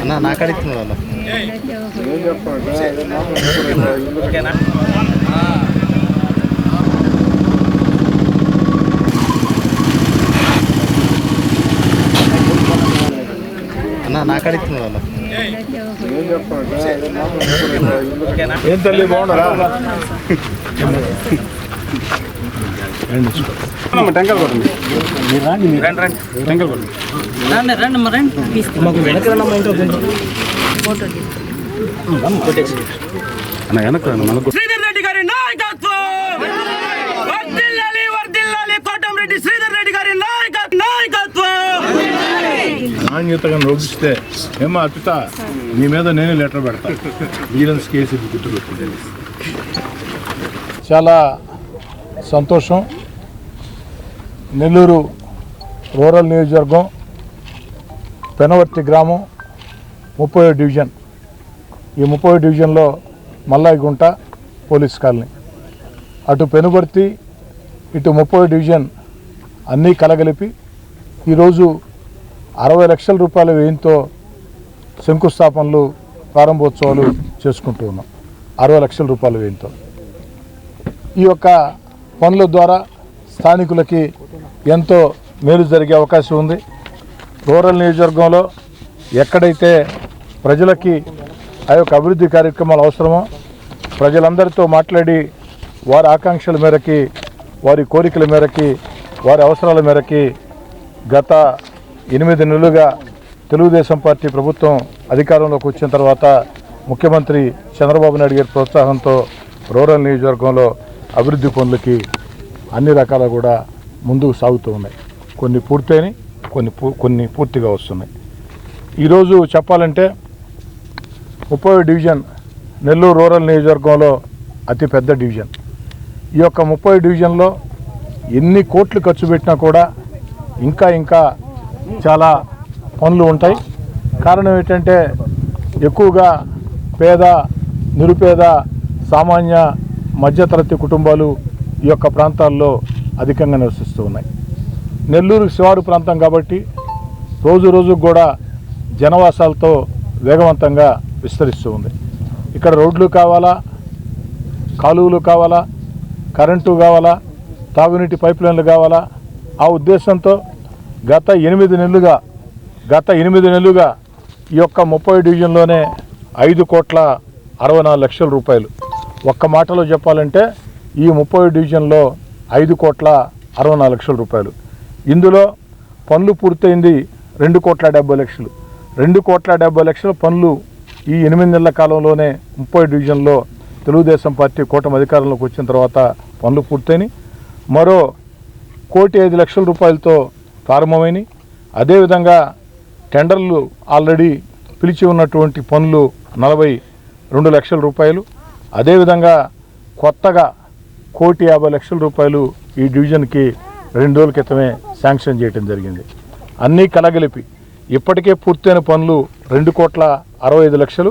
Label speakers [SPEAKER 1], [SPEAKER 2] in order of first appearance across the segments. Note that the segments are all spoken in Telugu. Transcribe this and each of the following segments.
[SPEAKER 1] అన్న నాకు అడుగుతున్నారు వాళ్ళు అన్న నాకు అడుగుతున్నారు వాళ్ళు
[SPEAKER 2] ఏం తల్లి బాగున్నారా టెంకల్ కొట్టండి. టెంకల్ కొట్టండి.
[SPEAKER 3] రండి రండి మరి రండి.
[SPEAKER 2] మాకు వెనక అన్న వెనక మనకు
[SPEAKER 4] శ్రీధర్ రెడ్డి గారి నాయకత్వం! వర్ధిల్లాలి వర్ధిల్లాలి కోటంరెడ్డి శ్రీధర్ రెడ్డి గారి నాయక నాయకత్వం!
[SPEAKER 2] నాణ్యతగా నోపిస్తే ఏమో అపిత నీ మీద నేనే లెటర్ పెడతా. విజిలెన్స్ కేసు గుర్తుపెట్టుకుంటే? చాలా సంతోషం. నెల్లూరు రూరల్ నియోజకవర్గం పెనవర్తి గ్రామం ముప్పై డివిజన్. ఈ ముప్పై డివిజన్లో మల్లాయిగుంట పోలీస్ కాలనీ. అటు పెనుబర్తి ఇటు ముప్పై డివిజన్ అన్నీ కలగలిపి ఈరోజు అరవై లక్షల రూపాయల వ్యయంతో శంకుస్థాపనలు ప్రారంభోత్సవాలు చేసుకుంటూ ఉన్నాం. అరవై లక్షల రూపాయల వ్యయంతో. ఈ యొక్క పనుల ద్వారా స్థానికులకి ఎంతో మేలు జరిగే అవకాశం ఉంది. రూరల్ నియోజకవర్గంలో ఎక్కడైతే ప్రజలకి ఆ యొక్క అభివృద్ధి కార్యక్రమాలు అవసరమో ప్రజలందరితో మాట్లాడి వారి ఆకాంక్షల మేరకి వారి కోరికల మేరకి వారి అవసరాల మేరకి గత ఎనిమిది నెలలుగా తెలుగుదేశం పార్టీ ప్రభుత్వం అధికారంలోకి వచ్చిన తర్వాత ముఖ్యమంత్రి చంద్రబాబు నాయుడు గారి ప్రోత్సాహంతో రూరల్ నియోజకవర్గంలో అభివృద్ధి పనులకి అన్ని రకాల కూడా ముందుకు సాగుతూ ఉన్నాయి. కొన్ని పూర్తయినాయి కొన్ని పూ కొన్ని పూర్తిగా వస్తున్నాయి. ఈరోజు చెప్పాలంటే ముప్పై డివిజన్ నెల్లూరు రూరల్ నియోజకవర్గంలో అతి పెద్ద డివిజన్. ఈ యొక్క ముప్పై డివిజన్లో ఎన్ని కోట్లు ఖర్చు పెట్టినా కూడా ఇంకా ఇంకా చాలా పనులు ఉంటాయి. కారణం ఏంటంటే ఎక్కువగా పేద నిరుపేద సామాన్య మధ్యతరగతి కుటుంబాలు ఈ యొక్క ప్రాంతాల్లో అధికంగా నివసిస్తూ ఉన్నాయి. నెల్లూరు శివారు ప్రాంతం కాబట్టి రోజు రోజుకు కూడా జనవాసాలతో వేగవంతంగా విస్తరిస్తూ ఉంది. ఇక్కడ రోడ్లు కావాలా? కాలువలు కావాలా? కరెంటు కావాలా? తాగునీటి పైప్లైన్లు కావాలా? ఆ ఉద్దేశంతో గత ఎనిమిది నెలలుగా గత ఎనిమిది నెలలుగా ఈ యొక్క ముప్పై డివిజన్లోనే ఐదు కోట్ల అరవై నాలుగు లక్షల రూపాయలు. ఒక్క మాటలో చెప్పాలంటే ఈ ముప్పై డివిజన్లో ఐదు కోట్ల అరవై నాలుగు లక్షల రూపాయలు. ఇందులో పనులు పూర్తయింది రెండు కోట్ల డెబ్బై లక్షలు. రెండు కోట్ల డెబ్బై లక్షల పనులు ఈ ఎనిమిది నెలల కాలంలోనే ముప్పై డివిజన్లో తెలుగుదేశం పార్టీ కూటమి అధికారంలోకి వచ్చిన తర్వాత పనులు పూర్తయినాయి. మరో కోటి ఐదు లక్షల రూపాయలతో ప్రారంభమైనవి అదేవిధంగా టెండర్లు ఆల్రెడీ పిలిచి ఉన్నటువంటి పనులు నలభై రెండు లక్షల రూపాయలు. అదేవిధంగా కొత్తగా కోటి యాభై లక్షల రూపాయలు ఈ డివిజన్కి రెండు రోజుల క్రితమే శాంక్షన్ చేయడం జరిగింది. అన్నీ కలగలిపి ఇప్పటికే పూర్తయిన పనులు రెండు కోట్ల అరవై ఐదు లక్షలు.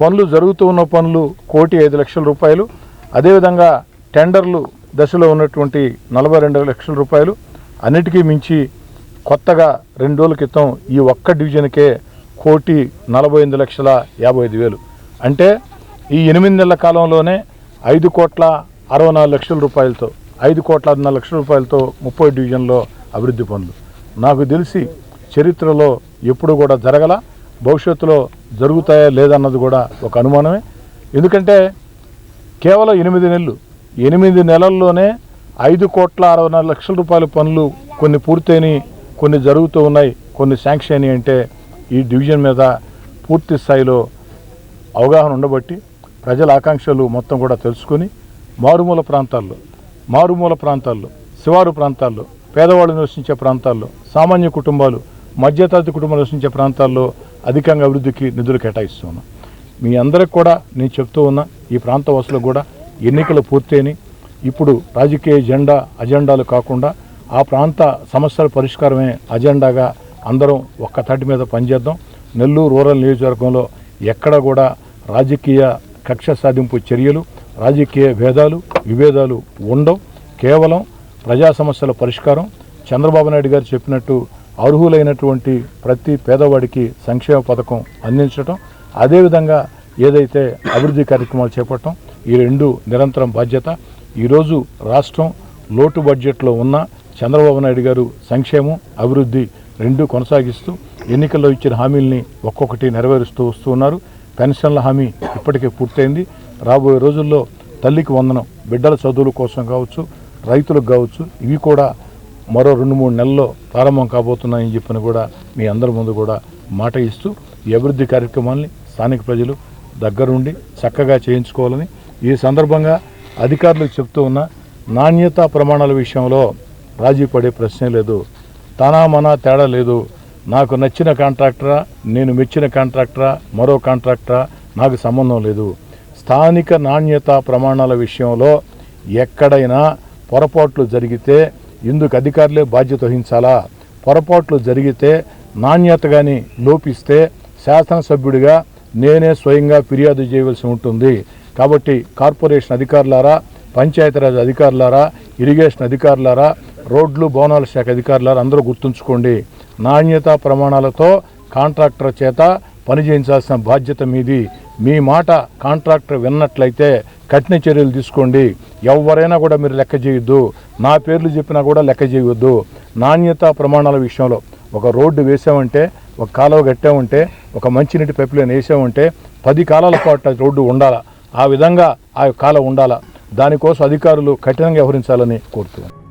[SPEAKER 2] పనులు జరుగుతూ ఉన్న పనులు కోటి ఐదు లక్షల రూపాయలు. అదేవిధంగా టెండర్లు దశలో ఉన్నటువంటి నలభై రెండు లక్షల రూపాయలు. అన్నిటికీ మించి కొత్తగా రెండు రోజుల క్రితం ఈ ఒక్క డివిజన్కే కోటి నలభై ఎనిమిది లక్షల యాభై ఐదు వేలు. అంటే ఈ ఎనిమిది నెలల కాలంలోనే ఐదు కోట్ల అరవై నాలుగు లక్షల రూపాయలతో ఐదు కోట్ల నాలుగు లక్షల రూపాయలతో ముప్పై డివిజన్లో అభివృద్ధి పనులు నాకు తెలిసి చరిత్రలో ఎప్పుడు కూడా జరగల భవిష్యత్తులో జరుగుతాయా లేదన్నది కూడా ఒక అనుమానమే. ఎందుకంటే కేవలం ఎనిమిది నెలలు ఎనిమిది నెలల్లోనే ఐదు కోట్ల అరవై నాలుగు లక్షల రూపాయల పనులు కొన్ని పూర్తయినాయి కొన్ని జరుగుతూ ఉన్నాయి కొన్ని శాంక్షన్ అయినాయి అంటే ఈ డివిజన్ మీద పూర్తి స్థాయిలో అవగాహన ఉండబట్టి ప్రజల ఆకాంక్షలు మొత్తం కూడా తెలుసుకొని మారుమూల ప్రాంతాల్లో మారుమూల ప్రాంతాల్లో శివారు ప్రాంతాల్లో పేదవాళ్ళు నివసించే ప్రాంతాల్లో సామాన్య కుటుంబాలు మధ్యతరగతి కుటుంబాలు నివసించే ప్రాంతాల్లో అధికంగా అభివృద్ధికి నిధులు కేటాయిస్తున్నాం. మీ అందరికి కూడా నేను చెప్తూ ఉన్నా ఈ ప్రాంత వాసులకు కూడా ఎన్నికలు పూర్తయినాయి. ఇప్పుడు రాజకీయ జెండా అజెండాలు కాకుండా ఆ ప్రాంత సమస్యల పరిష్కారమే అజెండాగా అందరం ఒక్క తాటి మీద పనిచేద్దాం. నెల్లూరు రూరల్ నియోజకవర్గంలో ఎక్కడ కూడా రాజకీయ కక్ష సాధింపు చర్యలు రాజకీయ భేదాలు విభేదాలు ఉండవు. కేవలం ప్రజా సమస్యల పరిష్కారం. చంద్రబాబు నాయుడు గారు చెప్పినట్టు అర్హులైనటువంటి ప్రతి పేదవాడికి సంక్షేమ పథకం అందించడం అదేవిధంగా ఏదైతే అభివృద్ధి కార్యక్రమాలు చేపట్టడం ఈ రెండు నిరంతరం బాధ్యత. ఈరోజు రాష్ట్రం లోటు బడ్జెట్లో ఉన్న చంద్రబాబు నాయుడు గారు సంక్షేమం అభివృద్ధి రెండు కొనసాగిస్తూ ఎన్నికల్లో ఇచ్చిన హామీల్ని ఒక్కొక్కటి నెరవేరుస్తూ వస్తూ ఉన్నారు. పెన్షన్ల హామీ ఇప్పటికే పూర్తయింది. రాబోయే రోజుల్లో తల్లికి వందనం బిడ్డల చదువుల కోసం కావచ్చు రైతులకు కావచ్చు ఇవి కూడా మరో రెండు మూడు నెలల్లో ప్రారంభం కాబోతున్నాయని చెప్పిన కూడా మీ అందరి ముందు కూడా మాట ఇస్తూ ఈ అభివృద్ధి కార్యక్రమాల్ని స్థానిక ప్రజలు దగ్గరుండి చక్కగా చేయించుకోవాలని ఈ సందర్భంగా అధికారులకు చెప్తూ ఉన్న నాణ్యతా ప్రమాణాల విషయంలో రాజీ పడే ప్రశ్నే లేదు. తానా మనా తేడా లేదు. నాకు నచ్చిన కాంట్రాక్టరా నేను మెచ్చిన కాంట్రాక్టరా మరో కాంట్రాక్టరా నాకు సంబంధం లేదు. స్థానిక నాణ్యతా ప్రమాణాల విషయంలో ఎక్కడైనా పొరపాట్లు జరిగితే ఇందుకు అధికారులే బాధ్యత వహించాలా? పొరపాట్లు జరిగితే నాణ్యత కానీ లోపిస్తే శాసనసభ్యుడిగా నేనే స్వయంగా ఫిర్యాదు చేయవలసి ఉంటుంది. కాబట్టి కార్పొరేషన్ అధికారులారా పంచాయతీరాజ్ అధికారులారా ఇరిగేషన్ అధికారులారా రోడ్లు భవనాల శాఖ అధికారులారా అందరూ గుర్తుంచుకోండి. నాణ్యతా ప్రమాణాలతో కాంట్రాక్టర్ చేత పనిచేయించాల్సిన బాధ్యత మీది. మీ మాట కాంట్రాక్టర్ విన్నట్లయితే కఠిన చర్యలు తీసుకోండి. ఎవరైనా కూడా మీరు లెక్క చేయొద్దు. నా పేర్లు చెప్పినా కూడా లెక్క చేయవద్దు నాణ్యతా ప్రమాణాల విషయంలో ఒక రోడ్డు వేసామంటే ఒక కాలువ కట్టామంటే ఒక మంచినీటి పైప్ లైన్ వేసామంటే పది కాలాల పాటు రోడ్డు ఉండాలా? ఆ విధంగా ఆ కాలం ఉండాలా? దానికోసం అధికారులు కఠినంగా వ్యవహరించాలని కోరుతున్నాను.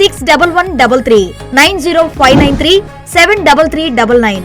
[SPEAKER 5] six double one double three nine zero five nine three seven double three double nine